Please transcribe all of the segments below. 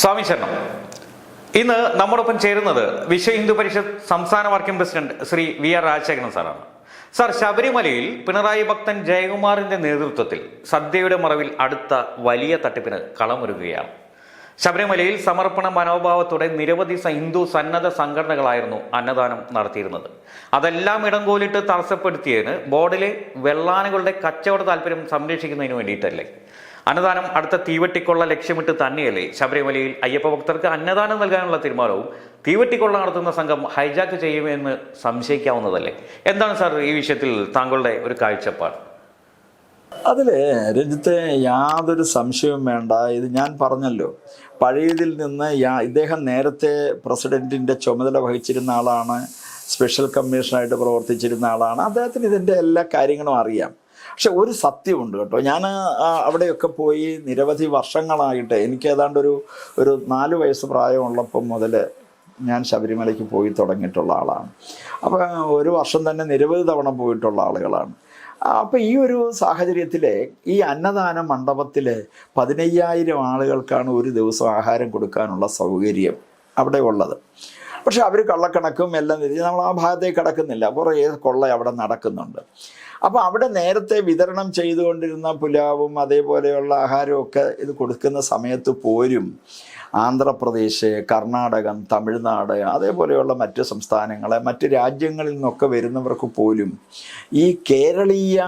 സ്വാമി ശരണം. ഇന്ന് നമ്മോടൊപ്പം ചേരുന്നത് വിശ്വ ഹിന്ദു പരിഷത്ത് സംസ്ഥാന working president Shri V R Rajasekharan സാറാണ്. സാർ ശബരിമലയിൽ പിണറായി ഭക്തൻ ജയകുമാറിന്റെ നേതൃത്വത്തിൽ സദ്യയുടെ മറവിൽ അടുത്ത വലിയ തട്ടിപ്പിന് കളമൊരുക്കുകയാണ് ശബരിമലയിൽ സമർപ്പണ മനോഭാവത്തോടെ നിരവധി ഹിന്ദു സന്നദ്ധ സംഘടനകളായിരുന്നു അന്നദാനം നടത്തിയിരുന്നത്. അതെല്ലാം ഇടംകോലിട്ട് തടസ്സപ്പെടുത്തിയതിന് ബോർഡിലെ വെള്ളാനുകളുടെ കച്ചവട താല്പര്യം സംരക്ഷിക്കുന്നതിന് വേണ്ടിയിട്ടല്ലേ? അന്നദാനം അടുത്ത തീവെട്ടിക്കൊള്ള ലക്ഷ്യമിട്ട് തന്നെയല്ലേ ശബരിമലയിൽ അയ്യപ്പ ഭക്തർക്ക് അന്നദാനം നൽകാനുള്ള തീരുമാനവും തീവെട്ടിക്കൊള്ള നടത്തുന്ന സംഘം ഹൈജാക്ക് ചെയ്യുമെന്ന് സംശയിക്കാവുന്നതല്ലേ? എന്താണ് സാർ ഈ വിഷയത്തിൽ താങ്കളുടെ ഒരു കാഴ്ചപ്പാട്? അതിൽ രഞ്ജിത്തെ യാതൊരു സംശയവും വേണ്ട. ഇത് ഞാൻ പറഞ്ഞല്ലോ. പഴയതിൽ നിന്ന് ഇദ്ദേഹം നേരത്തെ പ്രസിഡന്റിന്റെ ചുമതല വഹിച്ചിരുന്ന ആളാണ്. സ്പെഷ്യൽ കമ്മീഷനായിട്ട് പ്രവർത്തിച്ചിരുന്ന ആളാണ്. അദ്ദേഹത്തിന് ഇതിന്റെ എല്ലാ കാര്യങ്ങളും അറിയാം. പക്ഷെ ഒരു സത്യമുണ്ട് കേട്ടോ. ഞാൻ അവിടെയൊക്കെ പോയി നിരവധി വർഷങ്ങളായിട്ട് എനിക്ക് ഏതാണ്ട് ഒരു ഒരു നാല് വയസ്സ് പ്രായമുള്ളപ്പം മുതൽ ഞാൻ ശബരിമലയ്ക്ക് പോയി തുടങ്ങിയിട്ടുള്ള ആളാണ്. അപ്പോൾ ഒരു വർഷം തന്നെ നിരവധി തവണ പോയിട്ടുള്ള ആളുകളാണ്. അപ്പോൾ ഈ ഒരു സാഹചര്യത്തിൽ ഈ അന്നദാന മണ്ഡപത്തിൽ പതിനയ്യായിരം ആളുകൾക്കാണ് ഒരു ദിവസം ആഹാരം കൊടുക്കാനുള്ള സൗകര്യം അവിടെ ഉള്ളത്. പക്ഷെ അവർ കള്ളക്കണക്കും എല്ലാം തിരിച്ച് നമ്മൾ ആ ഭാഗത്തേക്ക് കടക്കുന്നില്ല. കുറേ കൊള്ള അവിടെ നടക്കുന്നുണ്ട്. അപ്പോൾ അവിടെ നേരത്തെ വിതരണം ചെയ്തുകൊണ്ടിരുന്ന പുലാവും അതേപോലെയുള്ള ആഹാരമൊക്കെ ഇത് കൊടുക്കുന്ന സമയത്ത് പോരും. ആന്ധ്രാപ്രദേശ് കർണാടകം തമിഴ്നാട് അതേപോലെയുള്ള മറ്റ് സംസ്ഥാനങ്ങളെ മറ്റ് രാജ്യങ്ങളിൽ നിന്നൊക്കെ വരുന്നവർക്ക് പോലും ഈ കേരളീയ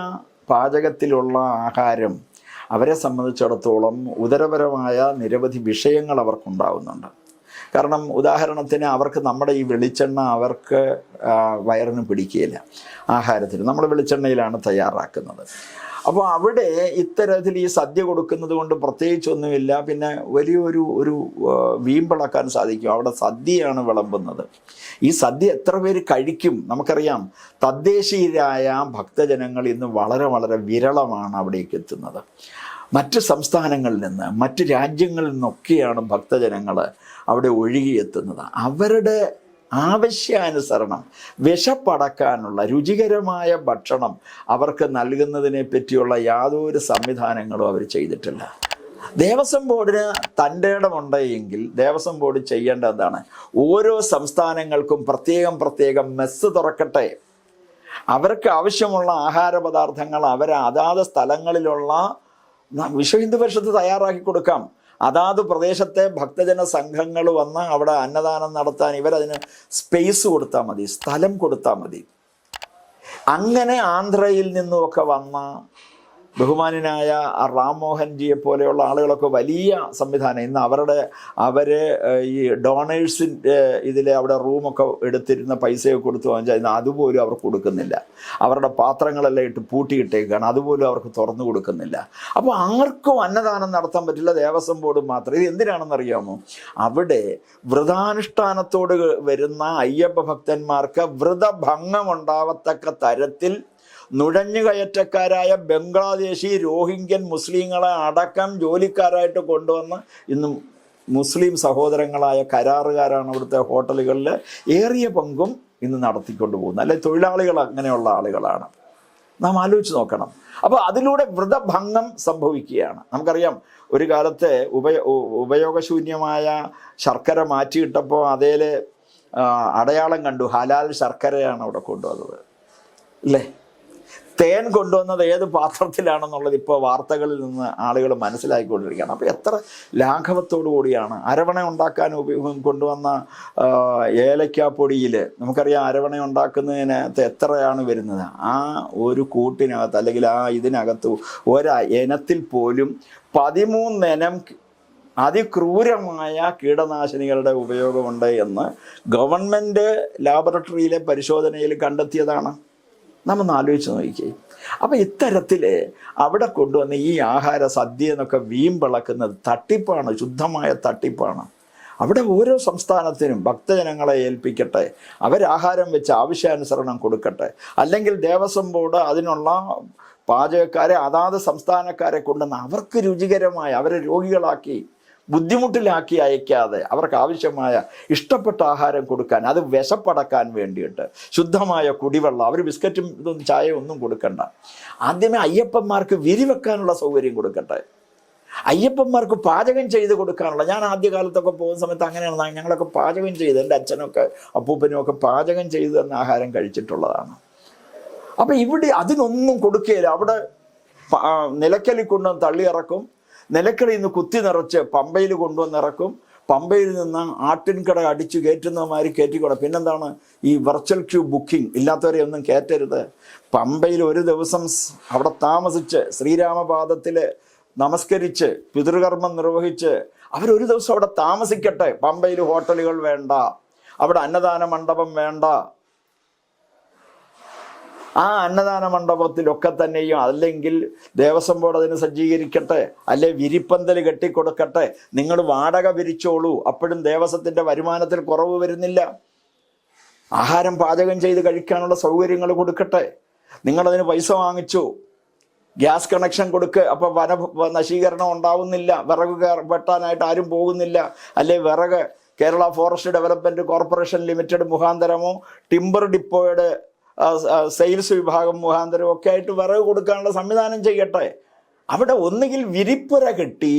പാചകത്തിലുള്ള ആഹാരം അവരെ സംബന്ധിച്ചിടത്തോളം ഉദരപരമായ നിരവധി വിഷയങ്ങൾ അവർക്കുണ്ടാവുന്നുണ്ട്. കാരണം ഉദാഹരണത്തിന് അവർക്ക് നമ്മുടെ ഈ വെളിച്ചെണ്ണ അവർക്ക് വയറിന് പിടിക്കുകയില്ല ആഹാരത്തിന്. നമ്മൾ വെളിച്ചെണ്ണയിലാണ് തയ്യാറാക്കുന്നത്. അപ്പോൾ അവിടെ ഇത്തരത്തിൽ ഈ സദ്യ കൊടുക്കുന്നത് കൊണ്ട് പ്രത്യേകിച്ചൊന്നുമില്ല പിന്നെ വലിയൊരു ഒരു വീമ്പിളക്കാൻ സാധിക്കും. അവിടെ സദ്യയാണ് വിളമ്പുന്നത്. ഈ സദ്യ എത്ര പേര് കഴിക്കും? നമുക്കറിയാം. തദ്ദേശീയരായ ഭക്തജനങ്ങൾ ഇന്ന് വളരെ വളരെ വിരളമാണ് അവിടേക്ക് എത്തുന്നത്. മറ്റ് സംസ്ഥാനങ്ങളിൽ നിന്ന് മറ്റ് രാജ്യങ്ങളിൽ നിന്നൊക്കെയാണ് ഭക്തജനങ്ങൾ അവിടെ ഒഴുകിയെത്തുന്നത്. അവരുടെ ആവശ്യാനുസരണം വിശപ്പടക്കാനുള്ള രുചികരമായ ഭക്ഷണം അവർക്ക് നൽകുന്നതിനെ പറ്റിയുള്ള യാതൊരു സംവിധാനങ്ങളും അവർ ചെയ്തിട്ടില്ല. ദേവസ്വം ബോർഡിന് തന്റെ ഇടമുണ്ടെങ്കിൽ ദേവസ്വം ബോർഡ് ചെയ്യേണ്ട എന്താണ്? ഓരോ സംസ്ഥാനങ്ങൾക്കും പ്രത്യേകം പ്രത്യേകം മെസ്സ് തുറക്കട്ടെ. അവർക്ക് ആവശ്യമുള്ള ആഹാര പദാർത്ഥങ്ങൾ അവർ അതാത് സ്ഥലങ്ങളിലുള്ള വിശ്വ ഹിന്ദു പരിഷത്ത് തയ്യാറാക്കി കൊടുക്കാം. അതാത് പ്രദേശത്തെ ഭക്തജന സംഘങ്ങൾ വന്ന് അവിടെ അന്നദാനം നടത്താൻ ഇവരതിന് സ്പേസ് കൊടുത്താൽ മതി സ്ഥലം കൊടുത്താൽ മതി. അങ്ങനെ ആന്ധ്രയിൽ നിന്നുമൊക്കെ വന്ന ബഹുമാനായ റാം മോഹൻജിയെ പോലെയുള്ള ആളുകളൊക്കെ വലിയ സംവിധാനം. ഇന്ന് അവരുടെ അവർ ഈ ഡോണേഴ്സിന്റെ ഇതിൽ അവിടെ റൂമൊക്കെ എടുത്തിരുന്ന പൈസയൊക്കെ കൊടുത്തു വാങ്ങിച്ചാൽ ഇന്ന് അതുപോലും അവർ കൊടുക്കുന്നില്ല. അവരുടെ പാത്രങ്ങളെല്ലാം ഇട്ട് പൂട്ടിയിട്ടേക്കാണ്. അതുപോലും അവർക്ക് തുറന്നു കൊടുക്കുന്നില്ല. അപ്പോൾ ആർക്കും അന്നദാനം നടത്താൻ പറ്റില്ല. ദേവസ്വം ബോർഡ് മാത്രം. ഇത് എന്തിനാണെന്ന് അറിയാമോ? അവിടെ വ്രതാനുഷ്ഠാനത്തോട് വരുന്ന അയ്യപ്പ ഭക്തന്മാർക്ക് വ്രതഭംഗമുണ്ടാവത്തക്ക തരത്തിൽ നുഴഞ്ഞുകയറ്റക്കാരായ ബംഗ്ലാദേശി രോഹിംഗ്യൻ മുസ്ലിങ്ങളെ അടക്കം ജോലിക്കാരായിട്ട് കൊണ്ടുവന്ന് ഇന്നും മുസ്ലിം സഹോദരങ്ങളായ കരാറുകാരാണ് അവിടുത്തെ ഹോട്ടലുകളിൽ ഏറിയ പങ്കും ഇന്ന് നടത്തിക്കൊണ്ട് പോകുന്നത് അല്ലെ തൊഴിലാളികൾ അങ്ങനെയുള്ള ആളുകളാണ്. നാം ആലോചിച്ച് നോക്കണം. അപ്പോൾ അതിലൂടെ വ്രതഭംഗം സംഭവിക്കുകയാണ്. നമുക്കറിയാം ഒരു കാലത്തെ ഉപയ ഉപയോഗശൂന്യമായ ശർക്കര മാറ്റിയിട്ടപ്പോൾ അതേലെ അടയാളം കണ്ടു. ഹലാൽ ശർക്കരയാണ് അവിടെ കൊണ്ടുവന്നത്. അല്ലേ? തേൻ കൊണ്ടുവന്നത് ഏത് പാത്രത്തിലാണെന്നുള്ളത് ഇപ്പോൾ വാർത്തകളിൽ നിന്ന് ആളുകൾ മനസ്സിലാക്കിക്കൊണ്ടിരിക്കുകയാണ് അപ്പോൾ എത്ര ലാഘവത്തോടു കൂടിയാണ് അരവണ ഉണ്ടാക്കാൻ ഉപയോഗം കൊണ്ടുവന്ന ഏലക്കാപ്പൊടിയിൽ നമുക്കറിയാം അരവണ ഉണ്ടാക്കുന്നതിനകത്ത് എത്രയാണ് വരുന്നത്? ആ ഒരു കൂട്ടിനകത്ത് അല്ലെങ്കിൽ ആ ഇതിനകത്ത് ഒരു ഇനത്തിൽ പോലും പതിമൂന്നിനം അതിക്രൂരമായ കീടനാശിനികളുടെ ഉപയോഗമുണ്ട് എന്ന് ഗവൺമെന്റ് ലാബറട്ടറിയിലെ പരിശോധനയിൽ കണ്ടെത്തിയതാണ്. നമ്മൊന്ന് ആലോചിച്ച് നോക്കിക്കേ. അപ്പം ഇത്തരത്തിൽ അവിടെ കൊണ്ടുവന്ന് ഈ ആഹാര സദ്യ എന്നൊക്കെ വീമ്പിളക്കുന്നത് തട്ടിപ്പാണ് ശുദ്ധമായ തട്ടിപ്പാണ്. അവിടെ ഓരോ സംസ്ഥാനത്തിനും ഭക്തജനങ്ങളെ ഏൽപ്പിക്കട്ടെ അവരാഹാരം വെച്ച് ആവശ്യാനുസരണം കൊടുക്കട്ടെ. അല്ലെങ്കിൽ ദേവസ്വം ബോർഡ് അതിനുള്ള പാചകക്കാരെ അതാത് സംസ്ഥാനക്കാരെ കൊണ്ടുവന്ന് അവർക്ക് രുചികരമായി അവരെ രോഗികളാക്കി ബുദ്ധിമുട്ടിലാക്കി അയക്കാതെ അവർക്ക് ആവശ്യമായ ഇഷ്ടപ്പെട്ട ആഹാരം കൊടുക്കാൻ അത് വിശപ്പടക്കാൻ വേണ്ടിയിട്ട് ശുദ്ധമായ കുടിവെള്ളം അവർ ബിസ്ക്കറ്റും ഇതൊന്നും ചായ ഒന്നും കൊടുക്കണ്ട. ആദ്യമേ അയ്യപ്പന്മാർക്ക് വിരിവെക്കാനുള്ള സൗകര്യം കൊടുക്കട്ടെ. അയ്യപ്പന്മാർക്ക് പാചകം ചെയ്ത് കൊടുക്കാനുള്ള ഞാൻ ആദ്യകാലത്തൊക്കെ പോകുന്ന സമയത്ത് അങ്ങനെയാണ് ഞങ്ങളൊക്കെ പാചകം ചെയ്ത് എന്റെ അച്ഛനൊക്കെ അപ്പൂപ്പനും ഒക്കെ പാചകം ചെയ്ത് തന്ന ആഹാരം കഴിച്ചിട്ടുള്ളതാണ്. അപ്പം ഇവിടെ അതിനൊന്നും കൊടുക്കുകയില്ല അവിടെ നിലയ്ക്കലിൽ കൊണ്ടുവന്ന് തള്ളിയിറക്കും നിലയ്ക്കലിൽ നിന്ന് കുത്തി നിറച്ച് പമ്പയിൽ കൊണ്ടുവന്ന് ഇറക്കും. പമ്പയിൽ നിന്ന് ആട്ടിൻകട അടിച്ചു കയറ്റുന്നമാതിരി കയറ്റിക്കൂടെ പിന്നെന്താണ്? ഈ വെർച്വൽ ക്യൂ ബുക്കിംഗ് ഇല്ലാത്തവരെ ഒന്നും കയറ്റരുത്. പമ്പയിൽ ഒരു ദിവസം അവിടെ താമസിച്ച് ശ്രീരാമപാദത്തിൽ നമസ്കരിച്ച് പിതൃകർമ്മം നിർവഹിച്ച് അവരൊരു ദിവസം അവിടെ താമസിക്കട്ടെ. പമ്പയിൽ ഹോട്ടലുകൾ വേണ്ട. അവിടെ അന്നദാന മണ്ഡപം വേണ്ട. ആ അന്നദാന മണ്ഡപത്തിലൊക്കെ തന്നെയും അല്ലെങ്കിൽ ദേവസ്വം ബോർഡ് അതിന് സജ്ജീകരിക്കട്ടെ അല്ലെ വിരിപ്പന്തൽ കെട്ടിക്കൊടുക്കട്ടെ നിങ്ങൾ വാടക പിരിച്ചോളൂ അപ്പോഴും ദേവസ്വത്തിന്റെ വരുമാനത്തിൽ കുറവ് വരുന്നില്ല. ആഹാരം പാചകം ചെയ്ത് കഴിക്കാനുള്ള സൗകര്യങ്ങൾ കൊടുക്കട്ടെ. നിങ്ങളതിന് പൈസ വാങ്ങിച്ചു. ഗ്യാസ് കണക്ഷൻ കൊടുക്ക് അപ്പോൾ വന നശീകരണം ഉണ്ടാവുന്നില്ല. വിറക് വെട്ടാനായിട്ട് ആരും പോകുന്നില്ല. അല്ലെ വിറക് Kerala forest development corporation limited മുഖാന്തരമോ timber ഡിപ്പോയുടെ സെയിൽസ് വിഭാഗം മുഖാന്തരം ഒക്കെ ആയിട്ട് വിറക് കൊടുക്കാനുള്ള സംവിധാനം ചെയ്യട്ടെ. അവിടെ ഒന്നുകിൽ വിരിപ്പുര കെട്ടി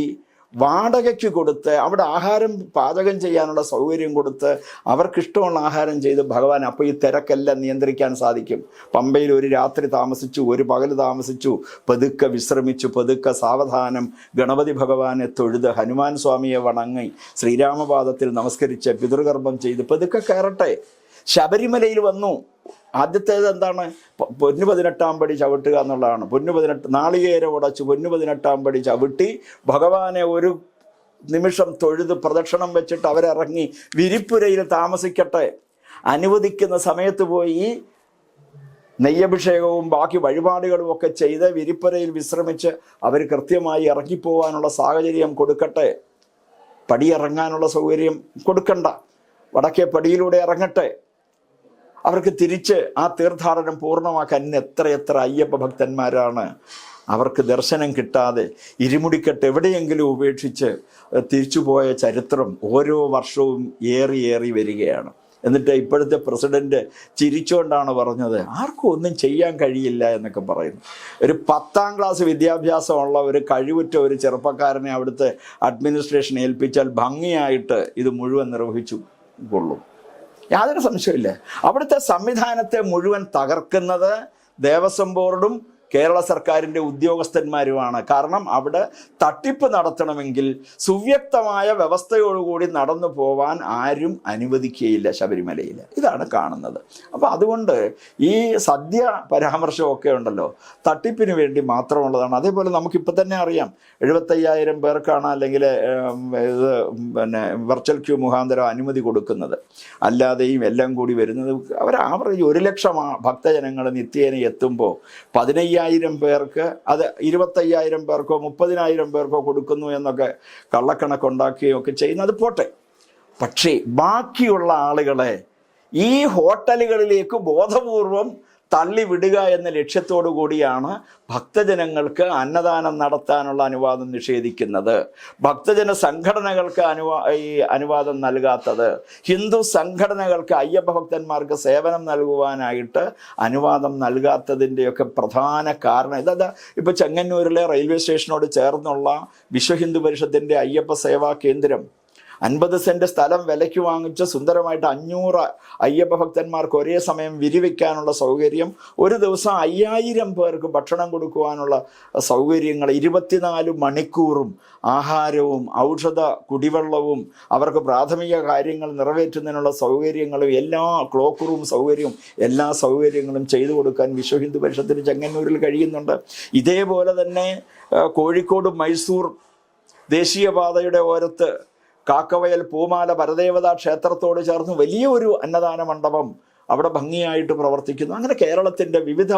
വാടകയ്ക്ക് കൊടുത്ത് അവിടെ ആഹാരം പാചകം ചെയ്യാനുള്ള സൗകര്യം കൊടുത്ത് അവർക്കിഷ്ടമുള്ള ആഹാരം ചെയ്ത് ഭഗവാൻ അപ്പോൾ ഈ തിരക്കെല്ലാം നിയന്ത്രിക്കാൻ സാധിക്കും. പമ്പയിൽ ഒരു രാത്രി താമസിച്ചു ഒരു പകൽ താമസിച്ചു പതുക്കെ വിശ്രമിച്ചു പതുക്കെ സാവധാനം ഗണപതി ഭഗവാനെ തൊഴുത് ഹനുമാൻ സ്വാമിയെ വണങ്ങി ശ്രീരാമപാദത്തിൽ നമസ്കരിച്ച് പിതൃകർമ്മം ചെയ്ത് പതുക്കെ കയറട്ടെ. ശബരിമലയിൽ വന്നു. ആദ്യത്തേത് എന്താണ്? പൊന്നു പതിനെട്ടാം പടി ചവിട്ടുക എന്നുള്ളതാണ്. പൊന്നു പതിനെട്ട് നാളികേര ഉടച്ച് പൊന്നു പതിനെട്ടാം പടി ചവിട്ടി ഭഗവാനെ ഒരു നിമിഷം തൊഴുത് പ്രദക്ഷിണം വെച്ചിട്ട് അവരിറങ്ങി വിരിപ്പുരയിൽ താമസിക്കട്ടെ. അനുവദിക്കുന്ന സമയത്ത് പോയി നെയ്യഭിഷേകവും ബാക്കി വഴിപാടുകളും ഒക്കെ ചെയ്ത് വിരിപ്പുരയിൽ വിശ്രമിച്ച് അവർ കൃത്യമായി ഇറങ്ങിപ്പോവാനുള്ള സാഹചര്യം കൊടുക്കട്ടെ. പടിയിറങ്ങാനുള്ള സൗകര്യം കൊടുക്കണ്ട. വടക്കേ പടിയിലൂടെ ഇറങ്ങട്ടെ. അവർക്ക് തിരിച്ച് ആ തീർത്ഥാടനം പൂർണമാക്കാൻ ഇന്ന് എത്രയെത്ര അയ്യപ്പ ഭക്തന്മാരാണ്. അവർക്ക് ദർശനം കിട്ടാതെ ഇരുമുടിക്കെട്ട് എവിടെയെങ്കിലും ഉപേക്ഷിച്ച് തിരിച്ചുപോയ ചരിത്രം ഓരോ വർഷവും ഏറി ഏറി വരികയാണ്. എന്നിട്ട് ഇപ്പോഴത്തെ പ്രസിഡന്റ് ചിരിച്ചുകൊണ്ടാണ് പറഞ്ഞത് ആർക്കും ഒന്നും ചെയ്യാൻ കഴിയില്ല എന്നൊക്കെ പറയുന്നു. ഒരു പത്താം ക്ലാസ് വിദ്യാഭ്യാസമുള്ള ഒരു കഴിവുറ്റ ഒരു ചെറുപ്പക്കാരനെ അവിടുത്തെ അഡ്മിനിസ്ട്രേഷൻ ഏൽപ്പിച്ചാൽ ഭംഗിയായിട്ട് ഇത് മുഴുവൻ നിർവഹിച്ചു കൊള്ളും. യാതൊരു സംശയമില്ല അവിടുത്തെ സംവിധാനത്തെ മുഴുവൻ തകർക്കുന്നത് ദേവസ്വം ബോർഡും കേരള സർക്കാരിന്റെ ഉദ്യോഗസ്ഥന്മാരുമാണ്. കാരണം അവിടെ തട്ടിപ്പ് നടത്തണമെങ്കിൽ സുവ്യക്തമായ വ്യവസ്ഥയോടുകൂടി നടന്നു പോവാൻ ആരും അനുവദിക്കുകയില്ല ശബരിമലയിൽ. ഇതാണ് കാണുന്നത്. അപ്പോൾ അതുകൊണ്ട് ഈ സദ്യ പരാമർശമൊക്കെ ഉണ്ടല്ലോ. തട്ടിപ്പിന് വേണ്ടി മാത്രമുള്ളതാണ്. അതേപോലെ നമുക്കിപ്പോൾ തന്നെ അറിയാം. എഴുപത്തയ്യായിരം പേർക്കാണ് അല്ലെങ്കിൽ ഇത് പിന്നെ വെർച്വൽ ക്യൂ മുഖാന്തരം അനുമതി കൊടുക്കുന്നത്. അല്ലാതെയും എല്ലാം കൂടി വരുന്നത് അവർ ആവറേജ് ഒരു ലക്ഷം ഭക്തജനങ്ങൾ നിത്യേന എത്തുമ്പോൾ പതിനയ്യായിരം പേർക്ക് അത് ഇരുപത്തയ്യായിരം പേർക്കോ മുപ്പതിനായിരം പേർക്കോ കൊടുക്കുന്നു എന്നൊക്കെ കള്ളക്കണക്കുണ്ടാക്കുകയും ഒക്കെ ചെയ്യുന്നത് പോട്ടെ. പക്ഷേ ബാക്കിയുള്ള ആളുകളെ ഈ ഹോട്ടലുകളിലേക്ക് ബോധപൂർവം തള്ളിവിടുക എന്ന ലക്ഷ്യത്തോടു കൂടിയാണ് ഭക്തജനങ്ങൾക്ക് അന്നദാനം നടത്താനുള്ള അനുവാദം നിഷേധിക്കുന്നത്. ഭക്തജന സംഘടനകൾക്ക് അനുവാ ഈ അനുവാദം നൽകാത്തത്. ഹിന്ദു സംഘടനകൾക്ക് അയ്യപ്പ ഭക്തന്മാർക്ക് സേവനം നൽകുവാനായിട്ട് അനുവാദം നൽകാത്തതിന്റെയൊക്കെ പ്രധാന കാരണം ഇതാ. ഇപ്പോൾ ചെങ്ങന്നൂരിലെ റെയിൽവേ സ്റ്റേഷനോട് ചേർന്നുള്ള വിശ്വ ഹിന്ദു പരിഷത്തിന്റെ അയ്യപ്പ സേവാ കേന്ദ്രം അൻപത് സെന്റ് സ്ഥലം വിലയ്ക്ക് വാങ്ങിച്ച് സുന്ദരമായിട്ട് അഞ്ഞൂറ് അയ്യപ്പ ഭക്തന്മാർക്ക് ഒരേ സമയം വിരിവെക്കാനുള്ള സൗകര്യം ഒരു ദിവസം അയ്യായിരം പേർക്ക് ഭക്ഷണം കൊടുക്കുവാനുള്ള സൗകര്യങ്ങൾ ഇരുപത്തിനാല് മണിക്കൂറും ആഹാരവും ഔഷധ കുടിവെള്ളവും അവർക്ക് പ്രാഥമിക കാര്യങ്ങൾ നിറവേറ്റുന്നതിനുള്ള സൗകര്യങ്ങളും എല്ലാ ക്ലോക്ക് റൂം സൗകര്യവും എല്ലാ സൗകര്യങ്ങളും ചെയ്തു കൊടുക്കാൻ വിശ്വ ഹിന്ദു പരിഷത്തിന് ചെങ്ങന്നൂരിൽ കഴിയുന്നുണ്ട്. ഇതേപോലെ തന്നെ കോഴിക്കോട് മൈസൂർ ദേശീയപാതയുടെ ഓരത്ത് കാക്കവയൽ പൂമാല പരദേവതാ ക്ഷേത്രത്തോട് ചേർന്ന് വലിയൊരു അന്നദാന മണ്ഡപം അവിടെ ഭംഗിയായിട്ട് പ്രവർത്തിക്കുന്നു. അങ്ങനെ കേരളത്തിന്റെ വിവിധ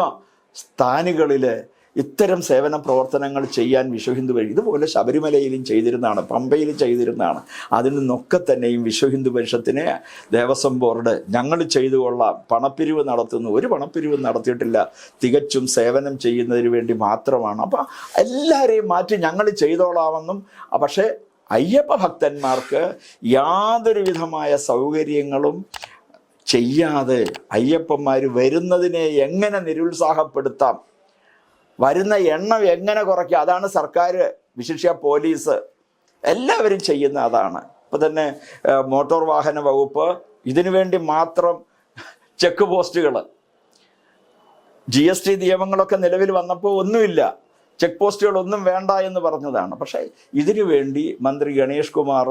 സ്ഥാനുകളിൽ ഇത്തരം സേവന പ്രവർത്തനങ്ങൾ ചെയ്യാൻ വിശ്വഹിന്ദു പരിഷത്ത് ഇതുപോലെ ശബരിമലയിലും ചെയ്തിരുന്നതാണ് പമ്പയിലും ചെയ്തിരുന്നതാണ്. അതിൽ നിന്നൊക്കെ തന്നെയും വിശ്വഹിന്ദു പരിഷത്തിനെ ദേവസ്വം ബോർഡ് ഞങ്ങൾ ചെയ്തു കൊള്ളാം പണപ്പിരിവ് നടത്തുന്നു. ഒരു പണപ്പിരിവ് നടത്തിയിട്ടില്ല. തികച്ചും സേവനം ചെയ്യുന്നതിന് വേണ്ടി മാത്രമാണ്. അപ്പോൾ എല്ലാവരെയും മാറ്റി ഞങ്ങൾ ചെയ്തോളാമെന്നും പക്ഷേ അയ്യപ്പ ഭക്തന്മാർക്ക് യാതൊരു വിധമായ സൗകര്യങ്ങളും ചെയ്യാതെ അയ്യപ്പന്മാർ വരുന്നതിനെ എങ്ങനെ നിരുത്സാഹപ്പെടുത്താം? വരുന്ന എണ്ണം എങ്ങനെ കുറയ്ക്കാം? അതാണ് സർക്കാർ വിശിഷ്യ പോലീസ് എല്ലാവരും ചെയ്യുന്ന അതാണ്. ഇപ്പം തന്നെ മോട്ടോർ വാഹന വകുപ്പ് ഇതിനു വേണ്ടി മാത്രം ചെക്ക് പോസ്റ്റുകൾ. ജി എസ് ടി നിയമങ്ങളൊക്കെ നിലവിൽ വന്നപ്പോൾ ഒന്നുമില്ല. ചെക്ക് പോസ്റ്റുകളൊന്നും വേണ്ട എന്ന് പറഞ്ഞതാണ്. പക്ഷേ ഇതിനു വേണ്ടി മന്ത്രി ഗണേഷ് കുമാർ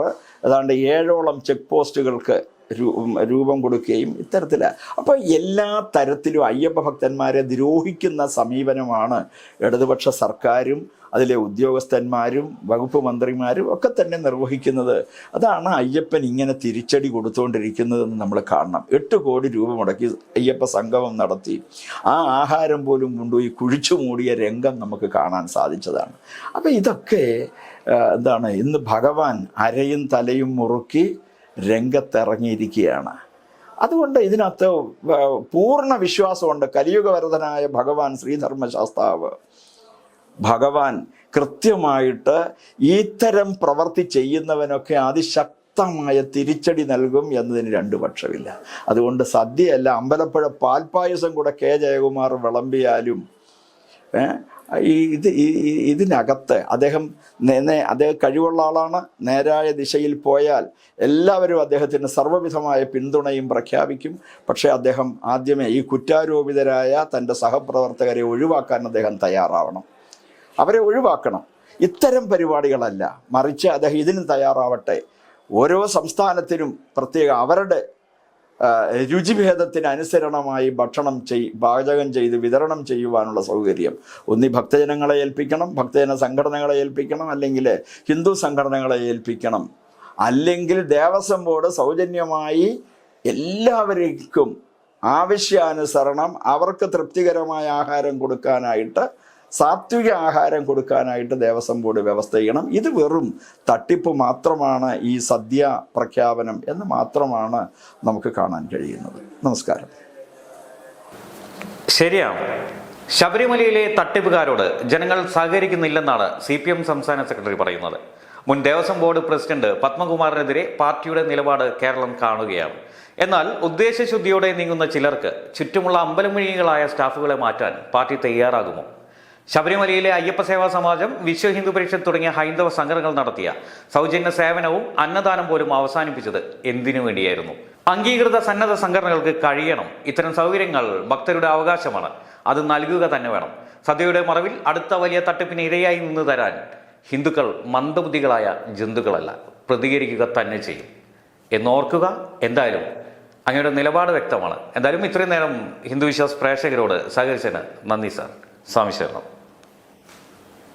ഏതാണ്ട് ഏഴോളം ചെക്ക് പോസ്റ്റുകൾക്ക് രൂപം കൊടുക്കുകയും ഇത്തരത്തിൽ അപ്പോൾ എല്ലാ തരത്തിലും അയ്യപ്പ ഭക്തന്മാരെ ദ്രോഹിക്കുന്ന സമീപനമാണ് ഇടതുപക്ഷ സർക്കാരും അതിലെ ഉദ്യോഗസ്ഥന്മാരും വകുപ്പ് മന്ത്രിമാരും ഒക്കെ തന്നെ നിർവഹിക്കുന്നത്. അതാണ് അയ്യപ്പൻ ഇങ്ങനെ തിരിച്ചടി കൊടുത്തുകൊണ്ടിരിക്കുന്നതെന്ന് നമ്മൾ കാണണം. എട്ട് കോടി രൂപ മുടക്കി അയ്യപ്പ സംഗമം നടത്തി. ആ ആഹാരം പോലും കൊണ്ടുപോയി കുഴിച്ചു മൂടിയ രംഗം നമുക്ക് കാണാൻ സാധിച്ചതാണ്. അപ്പം ഇതൊക്കെ എന്താണ് ഇന്ന് ഭഗവാൻ അരയും തലയും മുറുക്കി രംഗത്തിറങ്ങിയിരിക്കുകയാണ്. അതുകൊണ്ട് ഇതിനകത്ത് പൂർണ വിശ്വാസമുണ്ട്. കലിയുഗവരതനായ ഭഗവാൻ ശ്രീധർമ്മശാസ്താവ്. ഭഗവാൻ കൃത്യമായിട്ട് ഇത്തരം പ്രവൃത്തി ചെയ്യുന്നവനൊക്കെ അതിശക്തമായ തിരിച്ചടി നൽകും എന്നതിന് രണ്ടു പക്ഷമില്ല അതുകൊണ്ട് സദ്യയല്ല അമ്പലപ്പുഴ പാൽപ്പായസം കൂടെ കെ. ജയകുമാർ വിളമ്പിയാലും ഈ ഇത് ഇതിനകത്ത് അദ്ദേഹം അദ്ദേഹം കഴിവുള്ള ആളാണ് നേരായ ദിശയിൽ പോയാൽ എല്ലാവരും അദ്ദേഹത്തിന് സർവവിധമായ പിന്തുണയും പ്രഖ്യാപിക്കും. പക്ഷേ അദ്ദേഹം ആദ്യമേ ഈ കുറ്റാരോപിതരായ തന്റെ സഹപ്രവർത്തകരെ ഒഴിവാക്കാൻ അദ്ദേഹം തയ്യാറാവണം. അവരെ ഒഴിവാക്കണം. ഇത്തരം പരിപാടികളല്ല. മറിച്ച് അദ്ദേഹം ഇതിന് തയ്യാറാവട്ടെ. ഓരോ സംസ്ഥാനത്തിനും പ്രത്യേക അവരുടെ രുചിഭേദത്തിന് അനുസരണമായി ഭക്ഷണം ചെയ് പാചകം ചെയ്ത് വിതരണം ചെയ്യുവാനുള്ള സൗകര്യം. ഒന്നി ഭക്തജനങ്ങളെ ഏൽപ്പിക്കണം ഭക്തജന സംഘടനകളെ ഏൽപ്പിക്കണം അല്ലെങ്കിൽ ഹിന്ദു സംഘടനകളെ ഏൽപ്പിക്കണം. അല്ലെങ്കിൽ ദേവസ്വം ബോർഡ് സൗജന്യമായി എല്ലാവർക്കും ആവശ്യാനുസരണം അവർക്ക് തൃപ്തികരമായ ആഹാരം കൊടുക്കാനായിട്ട് സാത്വിക ആഹാരം കൊടുക്കാനായിട്ട് ദേവസ്വം ബോർഡ് വ്യവസ്ഥ ചെയ്യണം. ഇത് വെറും തട്ടിപ്പ് മാത്രമാണ് ഈ സദ്യ പ്രഖ്യാപനം എന്ന് മാത്രമാണ് നമുക്ക് കാണാൻ കഴിയുന്നത്. നമസ്കാരം. ശരിയാണ് ശബരിമലയിലെ തട്ടിപ്പുകാരോട് ജനങ്ങൾ സഹകരിക്കുന്നില്ലെന്നാണ് സി പി എം സംസ്ഥാന സെക്രട്ടറി പറയുന്നത്. മുൻ ദേവസ്വം ബോർഡ് പ്രസിഡന്റ് പത്മകുമാറിനെതിരെ പാർട്ടിയുടെ നിലപാട് കേരളം കാണുകയാണ്. എന്നാൽ ഉദ്ദേശശുദ്ധിയോടെ നീങ്ങുന്ന ചിലർക്ക് ചുറ്റുമുള്ള അമ്പലമിഴികളായ സ്റ്റാഫുകളെ മാറ്റാൻ പാർട്ടി തയ്യാറാകുമോ? ശബരിമലയിലെ അയ്യപ്പ സേവാ സമാജം വിശ്വ ഹിന്ദു പരിഷത്ത് തുടങ്ങിയ ഹൈന്ദവ സംഘടനകൾ നടത്തിയ സൗജന്യ സേവനവും അന്നദാനം പോലും അവസാനിപ്പിച്ചത് എന്തിനു വേണ്ടിയായിരുന്നു? അംഗീകൃത സന്നദ്ധ സംഘടനകൾക്ക് കഴിയണം. ഇത്തരം സൗകര്യങ്ങൾ ഭക്തരുടെ അവകാശമാണ്. അത് നൽകുക തന്നെ വേണം. സദ്യയുടെ മറവിൽ അടുത്ത വലിയ തട്ടിപ്പിന് ഇരയായി നിന്ന് തരാൻ ഹിന്ദുക്കൾ മന്ദബുദ്ധികളായ ജന്തുക്കളല്ല. പ്രതികരിക്കുക തന്നെ ചെയ്യും. എന്നോർക്കുക എന്തായാലും അങ്ങയുടെ നിലപാട് വ്യക്തമാണ്. എന്തായാലും ഇത്രയും നേരം ഹിന്ദു വിശ്വാസ് പ്രേക്ഷകരോട് സഹകരിച്ചതിന് നന്ദി സാർ. ശരണം.